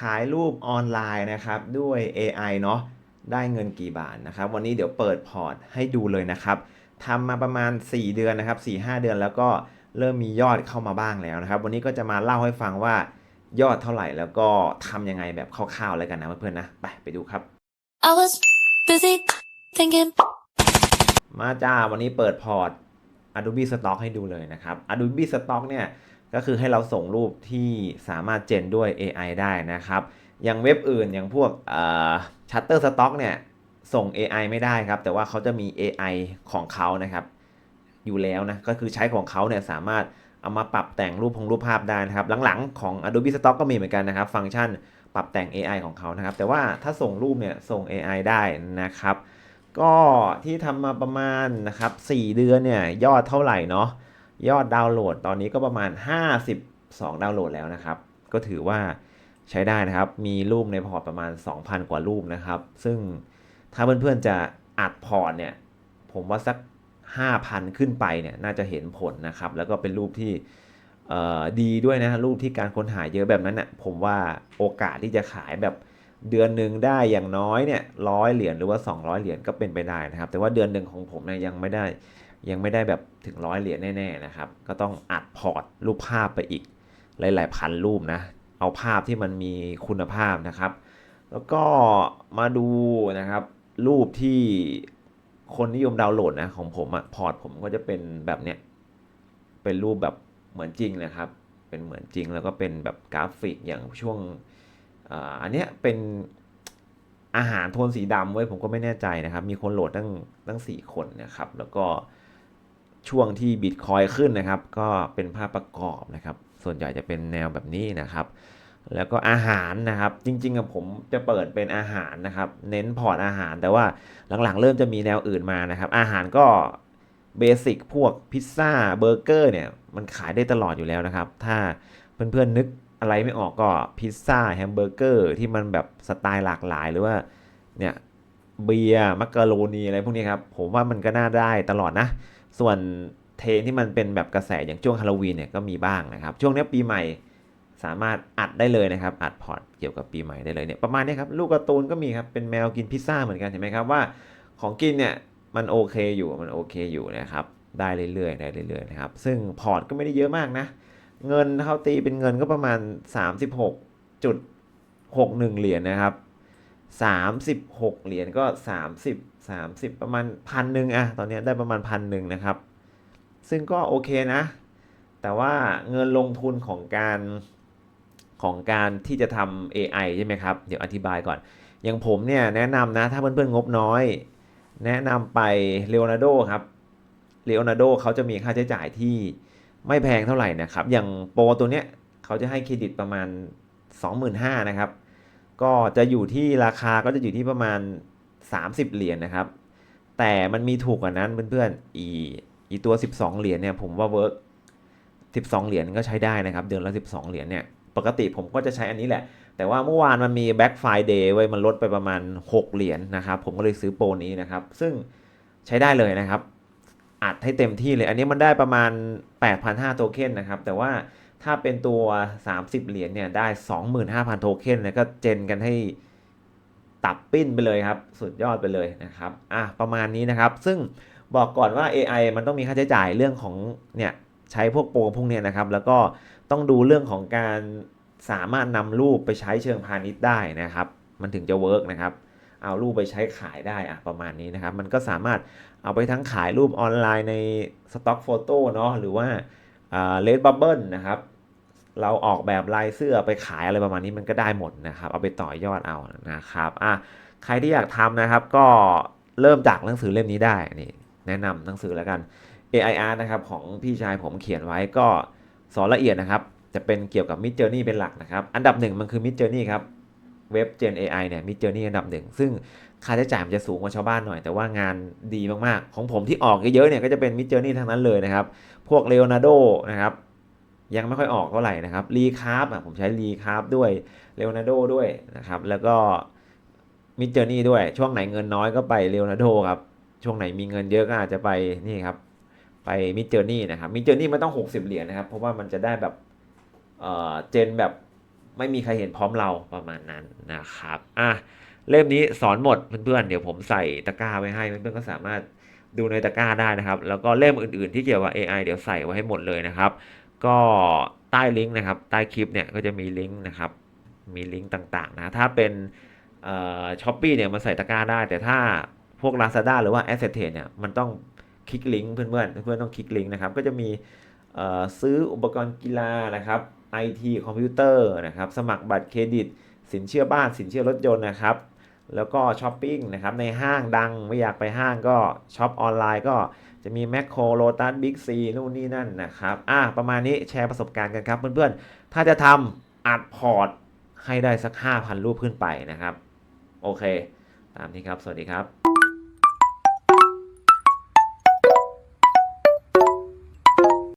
ขายรูปออนไลน์นะครับด้วย AI เนาะได้เงินกี่บาทนะครับ วันนี้เดี๋ยวเปิดพอร์ตให้ดูเลยนะครับทำมาประมาณ 4 เดือนนะครับ 4-5 เดือนแล้วก็เริ่มมียอดเข้ามาบ้างแล้วนะครับ วันนี้ก็จะมาเล่าให้ฟังว่ายอดเท่าไหร่แล้วก็ทำยังไงแบบคร่าวๆแล้วกันนะเพื่อนๆนะ ไปไปดูครับ I was busy thinking. มาจ้าวันนี้เปิดพอร์ต Adobe Stock ให้ดูเลยนะครับ Adobe Stock เนี่ย ก็คือให้เราส่งรูปที่สามารถเจนด้วย AI ได้นะครับ อย่างเว็บอื่นอย่างพวกเอ่อ Shutterstock เนี่ยส่ง AI ไม่ได้ครับ แต่ว่าเขาจะมี AI ของเขานะครับ อยู่แล้วนะ ก็คือใช้ของเขาเนี่ยสามารถเอามาปรับแต่งรูปพงรูปภาพได้นะครับ หลังๆของ Adobe Stock ก็มีเหมือนกันนะครับ ฟังก์ชันปรับแต่ง AI ของเขานะครับ แต่ว่าถ้าส่งรูปเนี่ยส่ง AI ได้นะครับ ก็ที่ทำมาประมาณนะครับ4เดือนเนี่ยยอดเท่าไหร่เนาะ ยอดดาวน์โหลดตอนนี้ก็ประมาณ 52 ดาวน์โหลดแล้วนะครับ ก็ถือว่าใช้ได้นะครับ มีรูปในพอร์ตประมาณ 2,000 กว่ารูปนะครับ ซึ่งถ้าเพื่อนๆจะอัดพอร์ตเนี่ย ผมว่าสัก 5,000 ขึ้นไปเนี่ยน่าจะเห็นผลนะครับ แล้วก็เป็นรูปที่ดีด้วยนะรูปที่การค้นหาเยอะแบบนั้นน่ะผมว่าโอกาสที่จะขายแบบเดือนหนึ่งได้อย่างน้อยเนี่ยร้อยเหรียญหรือว่า 200 เหรียญก็เป็นไปได้นะครับ แต่ว่าเดือนหนึ่งของผมเนี่ยยังไม่ได้ ยังไม่ได้แบบถึงร้อยเหรียญแน่ๆนะครับ ก็ต้องอัดพอร์ตรูปภาพไปอีกหลายๆพันรูปนะ เอาภาพที่มันมีคุณภาพนะครับ แล้วก็มาดูนะครับ รูปที่คนนิยมดาวน์โหลดนะของผมอะพอร์ตผมก็จะเป็นแบบเนี้ยเป็นรูปแบบเหมือนจริงนะครับ เป็นเหมือนจริงแล้วก็เป็นแบบกราฟิกอย่างช่วงอ่าอันเนี้ยเป็นอาหารโทนสีดำไว้ผมก็ไม่แน่ใจนะครับ มีคนโหลดตั้งตั้งสี่คนนะครับ แล้วก็ ช่วงที่บิตคอยขึ้นนะครับ ก็เป็นภาพประกอบนะครับ ส่วนใหญ่จะเป็นแนวแบบนี้นะครับ แล้วก็อาหารนะครับ จริงๆกับผมจะเปิดเป็นอาหารนะครับ เน้นพอร์ตอาหาร แต่ว่าหลังๆ เริ่มจะมีแนวอื่นมานะครับ อาหารก็เบสิกพวกพิซซ่าเบอร์เกอร์เนี่ยมันขายได้ตลอดอยู่แล้วนะครับ ถ้าเพื่อนๆนึกอะไรไม่ออกก็พิซซ่าแฮมเบอร์เกอร์ที่มันแบบสไตล์หลากหลายหรือว่าเนี่ยเบียร์มักกะโรนีอะไรพวกนี้ครับ ผมว่ามันก็น่าได้ตลอดนะ ส่วนเทรนที่มันเป็นแบบกระแสอย่างช่วงฮาโลวีนเนี่ยก็มีบ้างนะครับ ช่วงนี้ปีใหม่สามารถอัดได้เลยนะครับ อัดพอร์ตเกี่ยวกับปีใหม่ได้เลยเนี่ยประมาณนี้ครับ ลูกกร์ตูนก็มีครับ เป็นแมวกินพิซซ่าเหมือนกันเห็นไหมครับว่าของกินเนี่ยมันโอเคอยู่มันโอเคอยู่นะครับ ได้เรื่อยๆได้เรื่อยๆนะครับ ซึ่งพอร์ตก็ไม่ได้เยอะมากนะ เงินเขาตีเป็นเงินก็ประมาณ 36.61 เหรียญนะครับ 36 เหรียญก็ 30 30 ประมาณพันหนึ่งอะตอนนี้ได้ประมาณพันหนึ่งนะครับ ซึ่งก็โอเคนะ แต่ว่าเงินลงทุนของการของการที่จะทำ AI ใช่ไหมครับ เดี๋ยวอธิบายก่อน อย่างผมเนี่ยแนะนำนะ ถ้าเพื่อนๆงบน้อย แนะนำไป Leonardo ครับ Leonardo เขาจะมีค่าใช้จ่ายที่ไม่แพงเท่าไหร่นะครับ อย่างโปรตัวเนี้ยเขาจะให้เครดิตประมาณ 25,000นะครับ ก็จะอยู่ที่ราคาก็จะอยู่ที่ประมาณ 30 เหรียญนะครับ แต่มันมีถูกกว่านั้นเพื่อนๆ อีอีตัว 12 เหรียญเนี่ยผมว่าเวิร์ก12 เหรียญก็ใช้ได้นะครับ เดือนละ 12 เหรียญเนี่ย ปกติผมก็จะใช้อันนี้แหละ แต่ว่าเมื่อวานมันมี Black Friday ไว้มันลดไปประมาณ 6 เหรียญนะครับ ผมก็เลยซื้อโปรนี้นะครับ ซึ่งใช้ได้เลยนะครับ อัดให้เต็มที่เลย อันนี้มันได้ประมาณ 8,500โทเค็นนะครับ แต่ว่า ถ้าเป็นตัว 30 เหรียญเนี่ยได้ 25,000 โทเค็นนะก็เจนกันให้ตับปิ้นไปเลยครับ สุดยอดไปเลยนะครับอะประมาณนี้นะครับ ซึ่งบอกก่อนว่า AI มันต้องมีค่าใช้จ่ายเรื่องของเนี่ยใช้พวกโปรพวกเนี้ยนะครับ แล้วก็ต้องดูเรื่องของการสามารถนำรูปไปใช้เชิงพาณิชย์ได้นะครับ มันถึงจะเวิร์กนะครับ เอารูปไปใช้ขายได้อะประมาณนี้นะครับ มันก็สามารถเอาไปทั้งขายรูปออนไลน์ในสต็อกโฟโต้เนาะหรือว่า เลดบับเบิลนะครับเราออกแบบลายเสื้อไปขายอะไรประมาณนี้มันก็ได้หมดนะครับ เอาไปต่อยอดเอานะครับอะใครที่อยากทำนะครับก็เริ่มจากหนังสือเล่มนี้ได้นี่แนะนำหนังสือแล้วกัน AIR นะครับของพี่ชายผมเขียนไว้ก็สอนละเอียดนะครับ จะเป็นเกี่ยวกับ Mid Journey เป็นหลักนะครับ อันดับหนึ่งมันคือ Mid Journey ครับเว็บ Gen AI เนี่ย Mid Journey อันดับหนึ่งซึ่งค่าใช้จ่ายมันจะสูงกว่าชาวบ้านหน่อย แต่ว่างานดีมากๆ ของผมที่ออกเยอะๆเนี่ยก็จะเป็น Mid Journey ทั้งนั้นเลยนะครับ พวก Leonardo นะครับยังไม่ค่อยออกเท่าไหร่นะครับ r e c a r b อะผมใช้ r e c a r b ด้วย Leonardo ด้วยนะครับแล้วก็ Mid Journey ด้วย ช่วงไหนเงินน้อยก็ไป Leonardo ครับช่วงไหนมีเงินเยอะก็อาจจะไปนี่ครับไปมิดเจอร์นี่นะครับมิดเจอร์นี่ไม่ต้อง 60 เหรียญนะครับเพราะว่ามันจะได้แบบเออเจนแบบไม่มีใครเห็นพร้อมเราประมาณนั้นนะครับอะเล่มนี้สอนหมดเพื่อนๆเดี๋ยวผมใส่ตะกร้าไว้ให้เพื่อนๆก็สามารถ ดูในตะกร้าได้นะครับ แล้วก็เล่มอื่นๆที่เกี่ยวกับ AI เดี๋ยวใส่ไว้ให้หมดเลยนะครับ ก็ใต้ลิงก์นะครับใต้คลิปเนี่ยก็จะมีลิงก์นะครับ มีลิงก์ต่างๆนะถ้าเป็นช้อปปี้เนี่ยมันใส่ตะกร้าได้ แต่ถ้าพวก Lazada หรือว่า a s s e t เนี่ยมันต้องคลิกลิงก์เพื่อนๆเพื่อนๆต้องคลิกลิงก์นะครับ ก็จะมีซื้ออุปกรณ์กีฬานะครับ IT คอมพิวเตอร์นะครับ สมัครบัตรเครดิต สินเชื่อบ้านสินเชื่อรถยนต์นะครับ แล้วก็ช้อปปิ้งนะครับในห้างดังไม่อยากไปห้างก็ช็อปออนไลน์ก็จะมีแมคโครโลตัสบิ๊กซีนู่นนี่นั่นนะครับอะประมาณนี้แชร์ประสบการณ์กันครับเพื่อนๆ ถ้าจะทำอัดพอร์ตให้ได้สัก 5,000 รูปขึ้นไปนะครับ โอเค ตามนี้ครับ สวัสดีครับ